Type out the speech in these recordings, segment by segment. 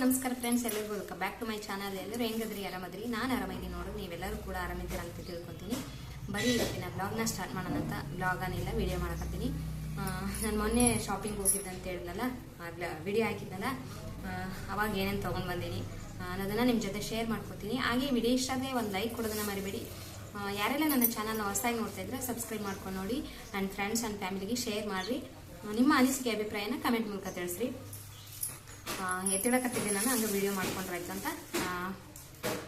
ನಮಸ್ಕಾರ ಫ್ರೆಂಡ್ಸ್ ಎಲ್ಲರಿಗೂ welcome back to my channel ಎಲ್ಲರೂ ಹೆಂಗದ್ರಿ? ಆರಾಮದ್ರಿ? ನಾನು ಆರಾಮಿದ್ದೀನಿ ನೋಡು ನೀವೆಲ್ಲರೂ ಕೂಡ ಆರಾಮಿದ್ದೀರಾ ಅಂತ ತಿಳ್ಕೊತೀನಿ. ಬರೀ ಇವತ್ತಿನ ಬ್ಲಾಗ್ನ ಸ್ಟಾರ್ಟ್ ಮಾಡೋಣ ಅಂತ ಬ್ಲಾಗನ್ನೆಲ್ಲ ವೀಡಿಯೋ ಮಾಡಕತ್ತೀನಿ. ನಾನು ಮೊನ್ನೆ ಶಾಪಿಂಗ್ ಹೋಗಿದ್ದೆ ಅಂತ ಹೇಳಿದ್ನಲ್ಲ? ವಿಡಿಯೋ ಹಾಕಿದ್ನಲ್ಲ? ಅವಾಗ ಏನೇನು ತೊಗೊಂಡು ಬಂದೀನಿ. ಅನ್ನೋದನ್ನು ನಿಮ್ಮ ಜೊತೆ ಶೇರ್ ಮಾಡ್ಕೊತೀನಿ. ಹಾಗೆ ವಿಡಿಯೋ ಇಷ್ಟ ಆದರೆ ಒಂದು ಲೈಕ್ ಕೊಡೋದನ್ನ ಮರಿಬೇಡಿ. ಯಾರೆಲ್ಲ ನನ್ನ ಚಾನಲ್ನ ಹೊಸದಾಗಿ ನೋಡ್ತಾ ಇದ್ರೆ ಸಬ್ಸ್ಕ್ರೈಬ್ ಮಾಡ್ಕೊಂಡು ನೋಡಿ. ನನ್ನ ಫ್ರೆಂಡ್ಸ್ ಆ್ಯಂಡ್ ಫ್ಯಾಮಿಲಿಗೆ ಶೇರ್ ಮಾಡಿರಿ. ನಿಮ್ಮ ಅನಿಸಿಕೆ, ಅಭಿಪ್ರಾಯನ ಕಮೆಂಟ್ ಮೂಲಕ ತಿಳಿಸ್ರಿ. ಎತ್ತಿಡಕತ್ತಿದ್ದೆ ನಾನು ಹಂಗೆ ವೀಡಿಯೋ ಮಾಡ್ಕೊಂಡ್ರೆ ಅಂತ.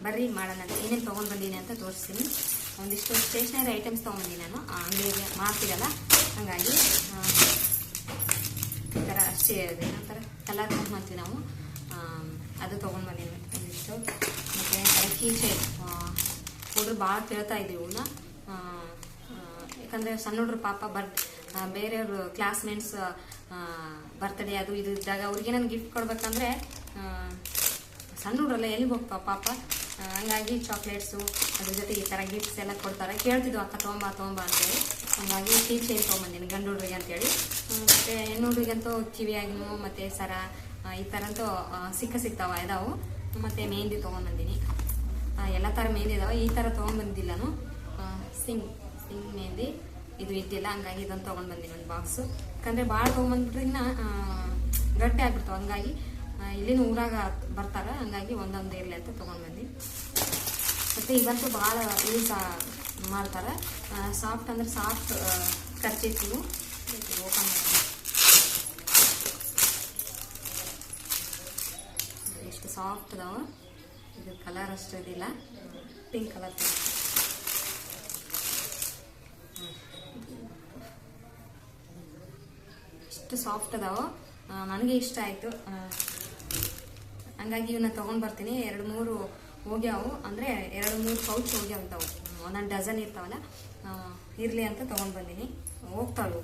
ಬರ್ರಿ ಮಾಡೋಣ. ಏನೇನು ತೊಗೊಂಡು ಬಂದೀನಿ ಅಂತ ತೋರಿಸ್ತೀನಿ. ಒಂದಿಷ್ಟು ಸ್ಟೇಷನರಿ ಐಟಮ್ಸ್ ತೊಗೊಂಡಿನಿ ನಾನು. ಅಂಗಡಿಗೆ ಮಾರ್ತಿರಲ್ಲ ಹಾಗಾಗಿ ಈ ಥರ ಅಷ್ಟೇ ಏನಂತಾರೆ ಕಲರ್ ಅಂತ ಮಾಡ್ತೀವಿ ನಾವು. ಅದು ತೊಗೊಂಡು ಬಂದೀನಿ ಒಂದಿಷ್ಟು. ಮತ್ತು ಕೀಚೆ ಹುಡುಗರು ಭಾಳ ಕೇಳ್ತಾ ಇದ್ದೀವಿ ಇವನ್ನ ಯಾಕಂದರೆ ಸಣ್ಣ ಹುಡ್ರು ಪಾಪ ಬರ್ ಆ, ಬೇರೆಯವರು ಕ್ಲಾಸ್ಮೇಟ್ಸ್ ಬರ್ತಡೇ ಅದು ಇದು ಇದ್ದಾಗ ಅವ್ರಿಗೆ ನಾನು ಗಿಫ್ಟ್ ಕೊಡ್ಬೇಕಂದ್ರೆ ಸಣ್ಣ ಎಲ್ಲಿ ಹೋಗ್ತಾವ ಪಾಪ? ಹಂಗಾಗಿ ಚಾಕ್ಲೇಟ್ಸು ಅದ್ರ ಜೊತೆ ಈ ಥರ ಗಿಫ್ಟ್ಸ್ ಎಲ್ಲ ಕೊಡ್ತಾರೆ. ಕೇಳ್ತಿದ್ವು, ಅಕ್ಕ ತೊಗೊಂಬ ತೊಗೊಂಬ ಅಂತೇಳಿ. ಹಂಗಾಗಿ ಟೀಚ್ ಚೈನ್ ತೊಗೊಂಬಂದಿನಿ ಗಂಡು ಹುಡುಗರಿಗೆ ಅಂತೇಳಿ ಮತ್ತು ಹೆಣ್ಣು ಹುಡುಗರಿಗಂತೂ ಕಿವಿಯಾಗಿನೂ ಮತ್ತು ಸರ ಈ ಥರ ಅಂತೂ ಸಿಕ್ಕ ಸಿಗ್ತಾವ, ಇದಾವು. ಮತ್ತು ಮೆಹಂದಿ ತೊಗೊಂಬಂದಿನಿ. ಎಲ್ಲ ಥರ ಮೆಹಂದಿ ಇದಾವೆ. ಈ ಥರ ತೊಗೊಂಬಂದಿಲ್ಲನು ಸಿಂಗ್ ಸಿಂಗ್ ಮೆಹಂದಿ ಇದು ಇದ್ದಿಲ್ಲ, ಹಂಗಾಗಿ ಇದನ್ನು ತೊಗೊಂಡು ಬಂದಿನಿ ಒಂದು ಬಾಕ್ಸು ಯಾಕಂದರೆ ಭಾಳ ಇನ್ನ ಗಟ್ಟಿ ಆಗ್ಬಿಡ್ತಾವೆ ಹಂಗಾಗಿ ಇಲ್ಲಿನ ಊರಾಗ ಬರ್ತಾರೆ, ಹಂಗಾಗಿ ಒಂದೊಂದು ಇರಲಿ ಅಂತ ತೊಗೊಂಡು ಬಂದು. ಮತ್ತು ಇವತ್ತು ಭಾಳ ಯೂಸ್ ಮಾಡ್ತಾರೆ. ಸಾಫ್ಟ್ ಅಂದ್ರೆ ಸಾಫ್ಟ್ ಕರ್ಚಿತ್ತು ಓಪನ್ ಎಷ್ಟು ಸಾಫ್ಟ್ ಅದಾವ. ಇದು ಕಲರ್ ಅಷ್ಟು ಇದಿಲ್ಲ. ಪಿಂಕ್ ಕಲರ್ ಇಷ್ಟು ಸಾಫ್ಟ್ ಅದಾವ? ನನಗೆ ಇಷ್ಟ ಆಯಿತು. ಹಂಗಾಗಿ ಇವನ್ನ ತೊಗೊಂಡು ಬರ್ತೀನಿ. ಎರಡು ಮೂರು ಹೋಗ್ಯಾವು. ಅಂದರೆ ಎರಡು ಮೂರು ಪೌಚ್ ಹೋಗ್ಯಾವಂತಾವು ಒಂದೊಂದು ಡಜನ್ ಇರ್ತಾವಲ್ಲ ಇರಲಿ ಅಂತ ತೊಗೊಂಡು ಬಂದೀನಿ. ಹೋಗ್ತಾವು.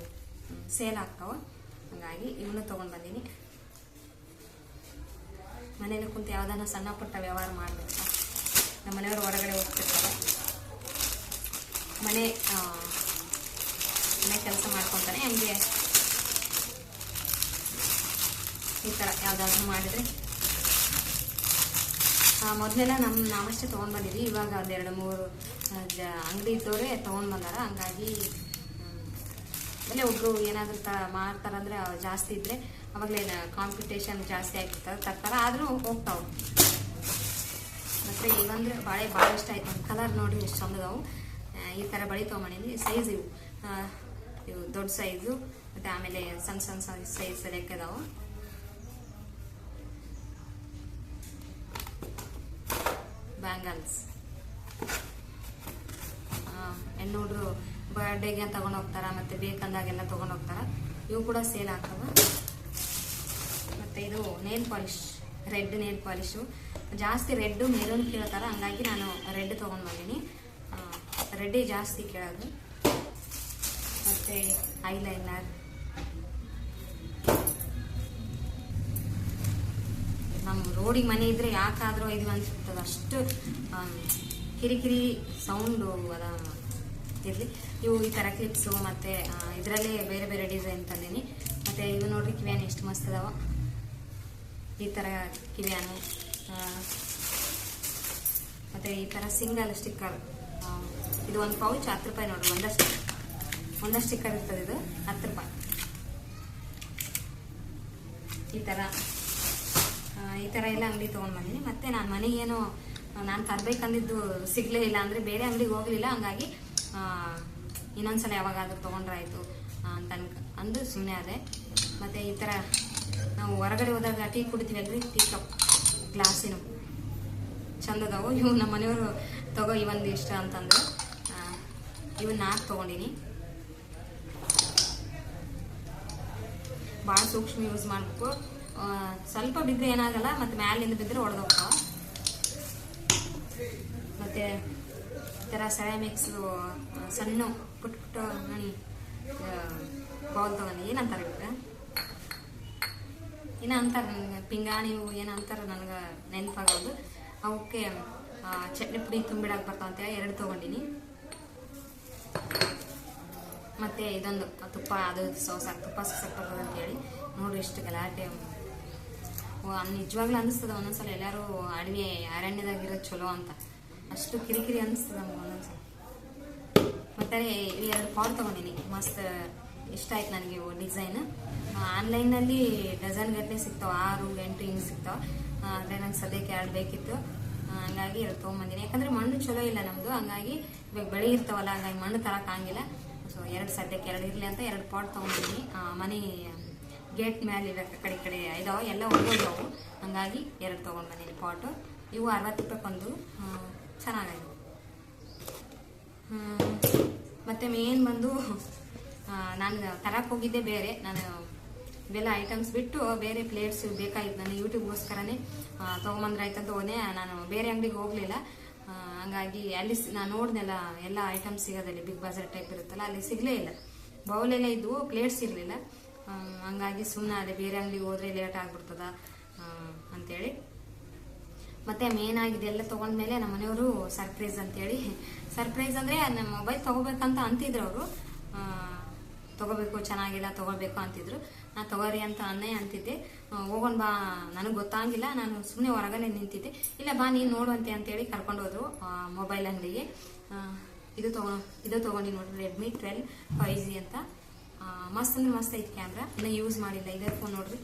ಸೇಲ್ ಆಗ್ತಾವೆ. ಹಂಗಾಗಿ ಇವನ್ನ ತೊಗೊಂಡು ಬಂದೀನಿ. ಮನೇಲಿ ಕುಂತು ಯಾವ್ದಾನ ಸಣ್ಣ ಪುಟ್ಟ ವ್ಯವಹಾರ ಮಾಡಬೇಕು? ನಮ್ಮ ಮನೆಯವರು ಹೊರಗಡೆ ಹೋಗ್ತಿರ್ತಾರೆ. ಮನೆ ಮನೆ ಕೆಲಸ ಮಾಡ್ಕೊತಾನೆ ಹಂಗೆ. ಈ ಥರ ಯಾವುದಾದ್ರೂ ಮಾಡಿದರೆ. ಮೊದಲೆಲ್ಲ ನಮ್ಮ ನಾವಷ್ಟೇ ತೊಗೊಂಡು ಬಂದಿದ್ವಿ ಇವಾಗ ಎರಡು ಮೂರು ಅಂಗಡಿ ಇದ್ದವರೇ ತೊಗೊಂಡು ಬಂದಾರ ಹಂಗಾಗಿ ಆಮೇಲೆ ಒಬ್ಬರು ಏನಾದರೂ ತ ಮಾರ್ತಾರಂದರೆ ಜಾಸ್ತಿ ಇದ್ದರೆ ಅವಾಗಲೇ ಕಾಂಪಿಟೇಷನ್ ಜಾಸ್ತಿ ಆಗಿರ್ತಾರೆ ತರ್ತಾರೆ. ಆದರೂ ಹೋಗ್ತಾವೆ. ಮತ್ತು ಇವಂದ್ರೆ ಬಾಳೆ ಭಾಳ ಇಷ್ಟ ಆಯ್ತು ಕಲರ್ ನೋಡಿ ಎಷ್ಟು ಚಂದದವು ಈ ಥರ ಬಳಿ ತೊಗೊಂಡಿದ್ವಿ ಸೈಜ್ ಇವು. ಇವು ದೊಡ್ಡ ಸೈಜು ಮತ್ತು ಆಮೇಲೆ ಸಣ್ಣ ಸಣ್ಣ ಸೈಜ್ ಲೆಕ್ಕ ಇದಾವೆ ಬ್ಯಾಂಗಲ್ಸ್ ಹೆಣ್ಣು ಹುಡ್ರು ಬರ್ಡೇಗೆ ತಗೊಂಡು ಹೋಗ್ತಾರ ಮತ್ತೆ ಬೇಕಂದಾಗೆಲ್ಲ ತಗೊಂಡು ಹೋಗ್ತಾರ? ಇವು ಕೂಡ ಸೇಲ್ ಆಗ್ತವ? ಮತ್ತೆ ಇದು nail polish red nail polish ಜಾಸ್ತಿ ರೆಡ್ ಮೆರೂನ್ ಕೇಳ್ತಾರ? ಹಂಗಾಗಿ ನಾನು ರೆಡ್ ತೊಗೊಂಡು ಬಂದೀನಿ. ರೆಡ್ಡೇ ಜಾಸ್ತಿ ಕೇಳೋದು. ಮತ್ತೆ ಐಲೈನರ್ ರೋಡಿಗೆ ಮನೆ ಇದ್ರೆ ಯಾಕಾದ್ರೂ ಇದು ಅನ್ಸುತ್ತದ ಅಷ್ಟು ಕಿರಿಕಿರಿ ಸೌಂಡು ಅದ. ಇರಲಿ. ಇವು ಈ ಥರ ಕ್ಲಿಪ್ಸು ಮತ್ತು ಇದರಲ್ಲೇ ಬೇರೆ ಬೇರೆ ಡಿಸೈನ್ ತಂದೀನಿ. ಮತ್ತು ಇವು ನೋಡ್ರಿ ಕಿವ್ಯಾನ್ ಎಷ್ಟು ಮಸ್ತ್ ಅದಾವ. ಈ ಥರ ಕಿವ್ಯಾನು ಮತ್ತು ಈ ಥರ ಸಿಂಗಲ್ ಸ್ಟಿಕ್ಕರ್ ಇದು ಒಂದು ಪೌಚ್ ಹತ್ತು ರೂಪಾಯಿ ನೋಡ್ರಿ, ಒಂದಷ್ಟು. ಒಂದಷ್ಟು ಸ್ಟಿಕ್ಕರ್ ಇರ್ತದೆ ಇದು, ಹತ್ತು ರೂಪಾಯಿ. ಈ ಥರ ಈ ಥರ ಎಲ್ಲ ಅಂಗಡಿ ತೊಗೊಂಡು ಬಂದಿನಿ. ಮತ್ತೆ ನಾನು ಮನೆಗೇನು, ನಾನು ತರಬೇಕಂದಿದ್ದು ಸಿಗಲೇ ಇಲ್ಲ ಅಂದರೆ ಬೇರೆ ಅಂಗಡಿಗೆ ಹೋಗಲಿಲ್ಲ. ಹಂಗಾಗಿ ಇನ್ನೊಂದು ಇನ್ನೊಂದ್ಸಲ ಯಾವಾಗಾದ್ರೂ ತೊಗೊಂಡ್ರಾಯ್ತು ಅಂತ ಅನ್ಕ, ಅಂದು ಸುಮ್ಮನೆ ಅದೇ ಮತ್ತು ಈ ಥರ ನಾವು ಹೊರಗಡೆ ಹೋದಾಗ ಟೀ ಕುಡಿತೀವಲ್ರಿ ಟೀ ಕಪ್, ಗ್ಲಾಸಿನ. ಚಂದದವು ಇವು ನಮ್ಮ ಮನೆಯವರು ತಗೋ ಇವೊಂದು ಇಷ್ಟ ಅಂತಂದ್ರೆ. ಇವನ್ನ ಇವು ನಾಲ್ಕು ತೊಗೊಂಡಿನಿ. ಭಾಳ ಸೂಕ್ಷ್ಮ ಯೂಸ್ ಮಾಡಬೇಕು. ಸ್ವಲ್ಪ ಬಿದ್ದರೆ ಏನಾಗಲ್ಲ, ಮತ್ತು ಮ್ಯಾಲಿಂದ ಬಿದ್ದರೆ ಹೊಡೆದೋಗ್ತಾವ ಮತ್ತು ಈ ಥರ ಸೆರಾಮಿಕ್ಸು ಸಣ್ಣ ಪುಟ್ಟ ಪುಟ್ಟ ಮಣಿ ಬೌಲ್ ತೊಗೊಂಡು ಏನಂತಾರೆ ಇವಾಗ ಏನೋ ಅಂತಾರೆ ನನಗೆ ಪಿಂಗಾಣಿ ಹೂವು ಏನೋ ಅಂತಾರೆ ನನಗೆ ನೆನಪಾಗೋದು. ಅವಕ್ಕೆ ಚಟ್ನಿ ಪುಡಿ ತುಂಬಿಡಕ್ಕೆ ಬರ್ತಾವ ಎರಡು ತೊಗೊಂಡಿನಿ. ಮತ್ತೆ ಇದೊಂದು ತುಪ್ಪ, ಅದು ಸೋಸಾಕ್ ತುಪ್ಪ ಸೋಸಕ್ ಬರ್ತದೆ ಅಂತೇಳಿ ನೋಡ್ರಿ ಇಷ್ಟು ಗಲಾಟೆ ನಿಜವಾಗ್ಲೂ ಅನಿಸ್ತದ ಒಂದೊಂದ್ಸಲ. ಎಲ್ಲರೂ ಅಡವಿ ಅರಣ್ಯದಾಗಿರೋದು ಚಲೋ ಅಂತ. ಅಷ್ಟು ಕಿರಿಕಿರಿ ಅನಿಸ್ತದ ಒಂದೊಂದ್ಸಲ. ಮತ್ತೆ ಎರಡು ಪಾಟ್ ತಗೊಂಡಿನಿ. ಮಸ್ತ್ ಇಷ್ಟ ಆಯ್ತು ನನಗೆ ಡಿಸೈನ್ ಆನ್ಲೈನಲ್ಲಿ ಡಜನ್ ಗಟ್ಟಲೆ ಸಿಗ್ತಾವ. ಆರು, ಎಂಟು ಹಿಂಗೆ ಸಿಗ್ತಾವ. ಆದರೆ ನಂಗೆ ಸದ್ಯಕ್ಕೆ ಎರಡು ಬೇಕಿತ್ತು. ಹಂಗಾಗಿ ಎರಡು ತೊಗೊಂಬಂದಿನಿ. ಯಾಕಂದ್ರೆ ಮಣ್ಣು ಚಲೋ ಇಲ್ಲ ನಮ್ದು. ಹಂಗಾಗಿ ಇವಾಗ ಬೆಳೆ ಇರ್ತಾವಲ್ಲ, ಹಂಗಾಗಿ ಮಣ್ಣು ತರಕ್ಕಾಗಿಲ್ಲ ಸೊ ಎರಡು ಸದ್ಯಕ್ಕೆ ಎರಡು ಇರಲಿ ಅಂತ ಎರಡು ಪಾಟ್ ತೊಗೊಂಡಿನಿ ಮನೆ ಗೇಟ್ ಮೇಲೆ ಇವೆ ಕಡೆ ಕಡೆ ಇದಾವ, ಎಲ್ಲ ಒಳ್ಳೆಯವು ಹಂಗಾಗಿ ಎರಡು ತೊಗೊಂಡು ಬಂದೀನಿ ಪಾಟು. ಇವು ಅರವತ್ತು ರೂಪಾಯಿಗೊಂದು ಚೆನ್ನಾಗಿದೆ ಮತ್ತು ಮೇನ್ ಬಂದು ನಾನು ತರಕ್ಕೆ ಹೋಗಿದ್ದೆ ಬೇರೆ. ನಾನು ಇವೆಲ್ಲ ಐಟಮ್ಸ್ ಬಿಟ್ಟು ಬೇರೆ ಪ್ಲೇಟ್ಸ್ ಬೇಕಾಗಿತ್ತು ನಾನು ಯೂಟ್ಯೂಬ್ಗೋಸ್ಕರನೇ ತೊಗೊಂಬಂದ್ರೆ ಆಯ್ತಂತ ಹೋದೆ. ನಾನು ಬೇರೆ ಅಂಗಡಿಗೆ ಹೋಗಲಿಲ್ಲ. ಹಂಗಾಗಿ ಅಲ್ಲಿ ನಾನು ನೋಡಿದೆಲ್ಲ ಎಲ್ಲ ಐಟಮ್ಸ್ ಸಿಗೋದಲ್ಲಿ ಬಿಗ್ ಬಜಾರ್ ಟೈಪ್ ಇರುತ್ತಲ್ಲ, ಅಲ್ಲಿ ಸಿಗಲೇ ಇಲ್ಲ. ಬೌಲೆಲ್ಲ ಇದ್ವು ಪ್ಲೇಟ್ಸ್ ಇರಲಿಲ್ಲ. ಹಂಗಾಗಿ ಸುಮ್ಮನೆ ಅದೇ ಬೇರೆ ಅಂಗಡಿಗೆ ಹೋದ್ರೆ ಲೇಟ್ ಆಗ್ಬಿಡ್ತದ ಅಂತೇಳಿ. ಮತ್ತೆ ಮೇನ್ ಆಗಿ ಇದೆಲ್ಲ ತಗೊಂಡ್ಮೇಲೆ ನಮ್ಮ ಮನೆಯವರು ಸರ್ಪ್ರೈಸ್ ಅಂತೇಳಿ. ಸರ್ಪ್ರೈಸ್ ಅಂದ್ರೆ ನಮ್ಮ ಮೊಬೈಲ್ ತಗೋಬೇಕಂತ ಅಂತಿದ್ರು ಅವರು. ತಗೋಬೇಕು, ಚೆನ್ನಾಗಿಲ್ಲ, ತಗೋಬೇಕು ಅಂತಿದ್ರು. ನಾ ತಗೋರಿ ಅಂತ ಅನ್ನೇ ಅಂತಿದ್ದೆ. ಹೋಗೋಣ ಬಾ, ನನಗೆ ಗೊತ್ತಾಗಿಲ್ಲ, ನಾನು ಸುಮ್ಮನೆ ಹೊರಗನೆ ನಿಂತಿದ್ದೆ. ಇಲ್ಲ ಬಾ, ನೀನು ನೋಡುವಂತೆ ಅಂತೇಳಿ ಕರ್ಕೊಂಡು ಹೋದ್ರು ಮೊಬೈಲ್ ಅಂಗಡಿಗೆ. ಇದು ತಗೋ, ಇದು ತಗೊಂಡಿ ನೋಡಿ ರೆಡ್ಮಿ ಟ್ವೆಲ್ ಫೈವ್ ಜಿ ಅಂತ. ಮಸ್ತ್ ಅಂದ್ರೆ ಮಸ್ತ್ ಐತಿ ಕ್ಯಾಮ್ರಾ ಇನ್ನ ಯೂಸ್ ಮಾಡಿಲ್ಲ. ಇದೇ ಫೋನ್ ನೋಡ್ರಿ.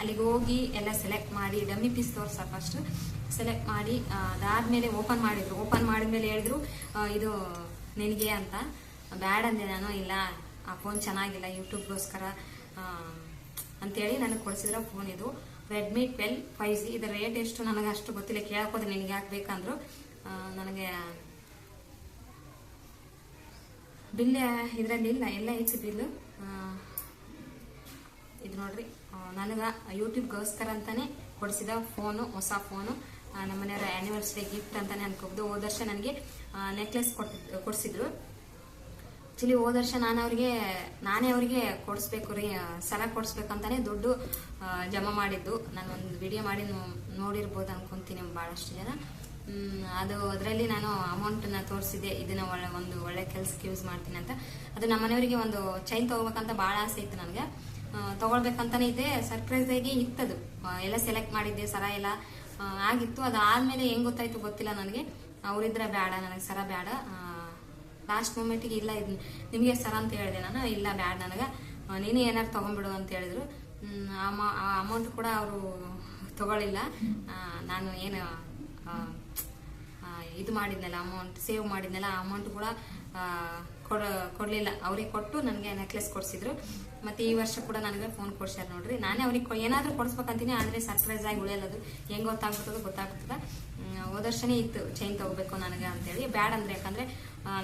ಅಲ್ಲಿಗೆ ಹೋಗಿ ಎಲ್ಲ ಸೆಲೆಕ್ಟ್ ಮಾಡಿ ಡಮ್ಮಿ ಪೀಸ್ ತೋರ್ಸ ಫಸ್ಟ್ ಸೆಲೆಕ್ಟ್ ಮಾಡಿ ಅದಾದ್ಮೇಲೆ ಓಪನ್ ಮಾಡಿದ್ರು. ಓಪನ್ ಮಾಡಿದ್ಮೇಲೆ ಹೇಳಿದ್ರು ಇದು ನಿನಗೆ ಅಂತ. ಬ್ಯಾಡ್ ಅಂದೆ ನಾನು, ಇಲ್ಲ, ಆ ಫೋನ್ ಚೆನ್ನಾಗಿಲ್ಲ ಯೂಟ್ಯೂಬ್ಗೋಸ್ಕರ ಅಂತೇಳಿ ನನಗೆ ಕೊಡಿಸಿದ್ರ ಫೋನ್ ಇದು. ರೆಡ್ಮಿ ಟ್ವೆಲ್ ಫೈವ್ ಜಿ ಇದರ ರೇಟ್ ಎಷ್ಟು? ನನಗೆ ಅಷ್ಟು ಗೊತ್ತಿಲ್ಲ. ಕೇಳಕೋದ್ರೆ ನಿನಗೆ ಯಾಕೆ ಬೇಕಂದ್ರು. ನನಗೆ ಬಿಲ್ ಇದರಲ್ಲಿ ಇಲ್ಲ, ಎಲ್ಲ ಐತಿ ಬಿಲ್ ಇದು ನೋಡ್ರಿ ನನಗೆ ಯೂಟ್ಯೂಬ್ಗೋಸ್ಕರ ಅಂತಾನೆ ಕೊಡಿಸಿದ ಫೋನು, ಹೊಸ ಫೋನು. ನಮ್ಮ ಮನೆಯವರ ಆ್ಯನಿವರ್ಸರಿ ಗಿಫ್ಟ್ ಅಂತಾನೆ ಅನ್ಕೋಬೋದು ಹೋದ ವರ್ಷ ನನಗೆ ನೆಕ್ಲೆಸ್ ಕೊಟ್, ಕೊಡಿಸಿದ್ರು. ಆ್ಯಕ್ಚುಲಿ ಹೋದ ವರ್ಷ ನಾನು ಅವ್ರಿಗೆ, ನಾನೇ ಅವರಿಗೆ ಕೊಡಿಸ್ಬೇಕು ರೀ ಸಲ ಕೊಡಿಸ್ಬೇಕಂತಾನೆ ದುಡ್ಡು ಜಮಾ ಮಾಡಿದ್ದು. ನಾನು ಒಂದು ವಿಡಿಯೋ ಮಾಡಿ ನೋಡಿರ್ಬೋದು ಅನ್ಕೊಂತೀನಿ ಭಾಳಷ್ಟು ಜನ. ಅದು ಅದರಲ್ಲಿ ನಾನು ಅಮೌಂಟನ್ನ ತೋರಿಸಿದೆ ಇದನ್ನ ಒಳ್ಳೆ, ಒಂದು ಒಳ್ಳೆ ಕೆಲಸಕ್ಕೆ ಯೂಸ್ ಮಾಡ್ತೀನಿ ಅಂತ. ಅದು ನಮ್ಮ ಮನೆಯವರಿಗೆ ಒಂದು ಚೈನ್ ತಗೋಬೇಕಂತ ಭಾಳ ಆಸೆ ಇತ್ತು ನನಗೆ. ತಗೊಳ್ಬೇಕಂತಾನೆ ಇದೆ. ಸರ್ಪ್ರೈಸ್ ಆಗಿ ಇತ್ತದು. ಎಲ್ಲ ಸೆಲೆಕ್ಟ್ ಮಾಡಿದ್ದೆ, ಸರ ಎಲ್ಲ ಆಗಿತ್ತು. ಅದು ಅದಾದ್ಮೇಲೆ ಹೆಂಗ್ ಗೊತ್ತಾಯ್ತು ಗೊತ್ತಿಲ್ಲ ನನಗೆ. ಅವರಿದ್ರೆ ಬೇಡ ನನಗೆ ಸರ ಬೇಡ ಲಾಸ್ಟ್ ಮೂಮೆಂಟಿಗೆ ಇಲ್ಲ, ಇದು ನಿಮಗೆ ಸರ ಅಂತ ಹೇಳಿದೆ ನಾನು. ಇಲ್ಲ, ಬ್ಯಾಡ ನನಗೆ. ನೀನು ಏನಾರು ತಗೊಂಡ್ಬಿಡು ಅಂತ ಹೇಳಿದ್ರು. ಅಮೌಂಟ್ ಕೂಡ ಅವರು ತಗೊಳ್ಳಿಲ್ಲ ನಾನು ಏನು ಇದು ಮಾಡಿದ್ನಲ್ಲ ಅಮೌಂಟ್ ಸೇವ್ ಮಾಡಿದ್ನಲ್ಲ ಅಮೌಂಟ್ ಕೂಡ ಕೊಡಲಿಲ್ಲ. ಅವ್ರಿಗೆ ಕೊಟ್ಟು ನನಗೆ ನೆಕ್ಲೆಸ್ ಕೊಡಿಸಿದ್ರು. ಮತ್ತೆ ಈ ವರ್ಷ ಕೂಡ ನನಗೆ ಫೋನ್ ಕೊಡ್ಸ್ಯಾರ ನೋಡ್ರಿ. ನಾನೇ ಅವ್ರಿಗೆ ಏನಾದರೂ ಕೊಡಿಸ್ಬೇಕಂತೀನಿ ಆದರೆ ಸರ್ಪ್ರೈಸ್ ಆಗಿ ಉಳಿಯಲ್ಲದು. ಹೆಂಗೆ ಗೊತ್ತಾಗ್ಬಿಡ್ತದೋ ಗೊತ್ತಾಗ್ತದೆ. ಹ್ಮ್, ಹೋದ ವರ್ಷನೇ ಇತ್ತು ಚೈನ್ ತೊಗೋಬೇಕು ನನಗೆ ಅಂತೇಳಿ. ಬ್ಯಾಡ ಅಂದ್ರೆ ಯಾಕಂದರೆ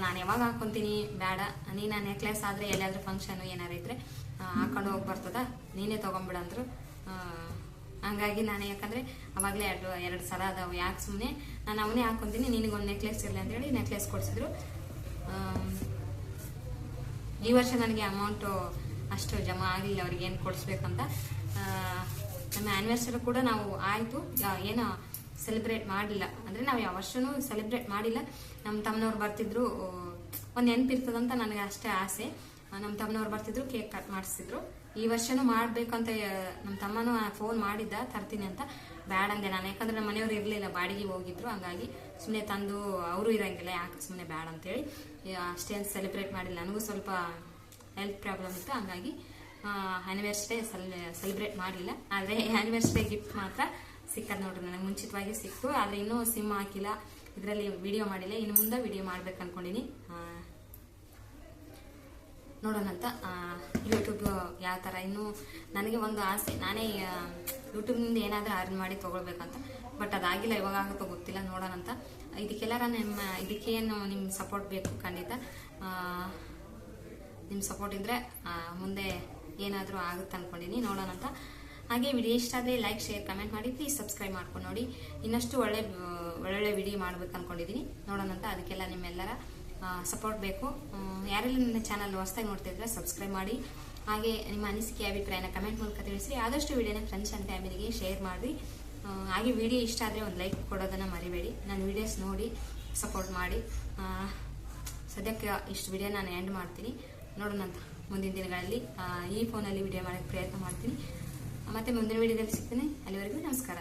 ನಾನು ಯಾವಾಗ ಹಾಕೊತೀನಿ? ಬೇಡ ನೀನು ನೆಕ್ಲೆಸ್ ಆದರೆ ಎಲ್ಲಾದರೂ ಫಂಕ್ಷನ್ ಏನಾರು ಇದ್ರೆ ಆ, ಹಾಕೊಂಡು ಹೋಗಿ ಬರ್ತದ. ನೀನೇ ತೊಗೊಂಬಿಡಂದ್ರು ಹಂಗಾಗಿ ನಾನು ಯಾಕಂದ್ರೆ ಅವಾಗಲೇ ಎರಡು ಎರಡು ಸಲ ಅದಾವೆ. ಯಾಕೆ ಸುಮ್ಮನೆ ನಾನು ಅವನೇ ಹಾಕೊಂತೀನಿ ನಿನಗೊಂದು ನೆಕ್ಲೆಸ್ ಇರಲಿ ಅಂತೇಳಿ ನೆಕ್ಲೆಸ್ ಕೊಡಿಸಿದ್ರು. ಈ ವರ್ಷ ನನಗೆ ಅಮೌಂಟು ಅಷ್ಟು ಜಮಾ ಆಗಲಿಲ್ಲ. ಅವ್ರಿಗೆ ಏನು ಕೊಡಿಸ್ಬೇಕಂತ. ನಮ್ಮ ಆ್ಯನಿವರ್ಸರಿ ಕೂಡ ನಾವು ಆಯಿತು. ಏನು ಸೆಲೆಬ್ರೇಟ್ ಮಾಡಿಲ್ಲ ಅಂದರೆ ನಾವು ಯಾವ ವರ್ಷನೂ ಸೆಲೆಬ್ರೇಟ್ ಮಾಡಿಲ್ಲ. ನಮ್ಮ ತಮ್ಮನವ್ರು ಬರ್ತಿದ್ರು, ಒಂದು ನೆನಪಿರ್ತದಂತ ನನಗೆ ಅಷ್ಟೇ ಆಸೆ. ನಮ್ಮ ತಮ್ಮನವ್ರು ಬರ್ತಿದ್ರು ಕೇಕ್ ಕಟ್ ಮಾಡಿಸಿದ್ರು. ಈ ವರ್ಷನೂ ಮಾಡ್ಬೇಕಂತ ನಮ್ಮ ತಮ್ಮನೂ ಫೋನ್ ಮಾಡಿದ್ದ, ತರ್ತೀನಿ ಅಂತ. ಬ್ಯಾಡ ಅಂದೆ ನಾನು. ಯಾಕಂದ್ರೆ ನಮ್ಮ ಮನೆಯವ್ರು ಇರಲಿಲ್ಲ, ಬಾಡಿಗೆ ಹೋಗಿದ್ರು. ಹಂಗಾಗಿ ಸುಮ್ಮನೆ ತಂದು ಅವರು ಇರಂಗಿಲ್ಲ. ಯಾಕೆ ಸುಮ್ಮನೆ ಬ್ಯಾಡ ಅಂತೇಳಿ. ಅಷ್ಟೇನು ಸೆಲೆಬ್ರೇಟ್ ಮಾಡಿಲ್ಲ. ನನಗೂ ಸ್ವಲ್ಪ ಹೆಲ್ತ್ ಪ್ರಾಬ್ಲಮ್ ಇತ್ತು. ಹಂಗಾಗಿ ಆ್ಯನಿವರ್ಸರಿ ಸೆಲೆಬ್ರೇಟ್ ಮಾಡಲಿಲ್ಲ ಆದರೆ ಡೇ ಗಿಫ್ಟ್ ಮಾತ್ರ ಸಿಕ್ಕದ್ ನೋಡ್ರಿ. ನನಗೆ ಮುಂಚಿತವಾಗಿ ಸಿಕ್ತು. ಆದರೆ ಇನ್ನೂ ಸಿಮ್ ಹಾಕಿಲ್ಲ. ಇದರಲ್ಲಿ ವಿಡಿಯೋ ಮಾಡಿಲ್ಲ. ಇನ್ನು ಮುಂದೆ ವಿಡಿಯೋ ಮಾಡ್ಬೇಕು ಅನ್ಕೊಂಡಿನಿ ನೋಡೋಣಂತ ಯೂಟ್ಯೂಬ್ ಯಾವ ಥರ ಇನ್ನೂ ನನಗೆ ಒಂದು ಆಸೆ. ನಾನೇ ಯೂಟ್ಯೂಬ್ನಿಂದ ಏನಾದರೂ ಅರ್ನ್ ಮಾಡಿ ತೊಗೊಳ್ಬೇಕಂತ. ಬಟ್ ಅದಾಗಿಲ್ಲ ಇವಾಗ ಆಗುತ್ತೋ ಗೊತ್ತಿಲ್ಲ ನೋಡೋಣಂತ ಇದಕ್ಕೆಲ್ಲರ ನಿಮ್ಮ, ಇದಕ್ಕೇನು ನಿಮ್ಮ ಸಪೋರ್ಟ್ ಬೇಕು ಖಂಡಿತ. ನಿಮ್ಮ ಸಪೋರ್ಟ್ ಇದ್ದರೆ ಮುಂದೆ ಏನಾದರೂ ಆಗುತ್ತೆ ಅನ್ಕೊಂಡಿನಿ. ನೋಡೋಣಂತ ಹಾಗೆ ವಿಡಿಯೋ ಇಷ್ಟ ಆದರೆ ಲೈಕ್ ಶೇರ್ ಕಮೆಂಟ್ ಮಾಡಿ. ಪ್ಲೀಸ್ ಸಬ್ಸ್ಕ್ರೈಬ್ ಮಾಡ್ಕೊಂಡು ನೋಡಿ. ಇನ್ನಷ್ಟು ಒಳ್ಳೆ, ಒಳ್ಳೊಳ್ಳೆ ವಿಡಿಯೋ ಮಾಡ್ಬೇಕು ಅಂದ್ಕೊಂಡಿದ್ದೀನಿ ನೋಡೋಣಂತ ಅದಕ್ಕೆಲ್ಲ ನಿಮ್ಮೆಲ್ಲರ ಸಪೋರ್ಟ್ ಬೇಕು. ಯಾರೆಲ್ಲ ನನ್ನ ಚಾನಲ್ ಹೊಸದಾಗಿ ನೋಡ್ತಿದ್ರೆ ಸಬ್ಸ್ಕ್ರೈಬ್ ಮಾಡಿ. ಹಾಗೆ ನಿಮ್ಮ ಅನಿಸಿಕೆ, ಅಭಿಪ್ರಾಯನ ಕಮೆಂಟ್ ಮೂಲಕ ತಿಳಿಸಿ. ಆದಷ್ಟು ವಿಡಿಯೋನ ಫ್ರೆಂಡ್ಸ್ ಆ್ಯಂಡ್ ಫ್ಯಾಮಿಲಿಗೆ ಶೇರ್ ಮಾಡಿ ಹಾಗೆ ವಿಡಿಯೋ ಇಷ್ಟ ಆದರೆ ಒಂದು ಲೈಕ್ ಕೊಡೋದನ್ನು ಮರಿಬೇಡಿ. ನನ್ನ ವಿಡಿಯೋಸ್ ನೋಡಿ ಸಪೋರ್ಟ್ ಮಾಡಿ. ಸದ್ಯಕ್ಕೆ ಇಷ್ಟು ವಿಡಿಯೋ ನಾನು ಎಂಡ್ ಮಾಡ್ತೀನಿ. ನೋಡೋಣಂತ ಮುಂದಿನ ದಿನಗಳಲ್ಲಿ. ಈ ಫೋನಲ್ಲಿ ವಿಡಿಯೋ ಮಾಡೋಕ್ಕೆ ಪ್ರಯತ್ನ ಮಾಡ್ತೀನಿ. ಮತ್ತೆ ಮುಂದಿನ ವಿಡಿಯೋದಲ್ಲಿ ಸಿಗ್ತೀನಿ. ಅಲ್ಲಿವರೆಗೂ ನಮಸ್ಕಾರ.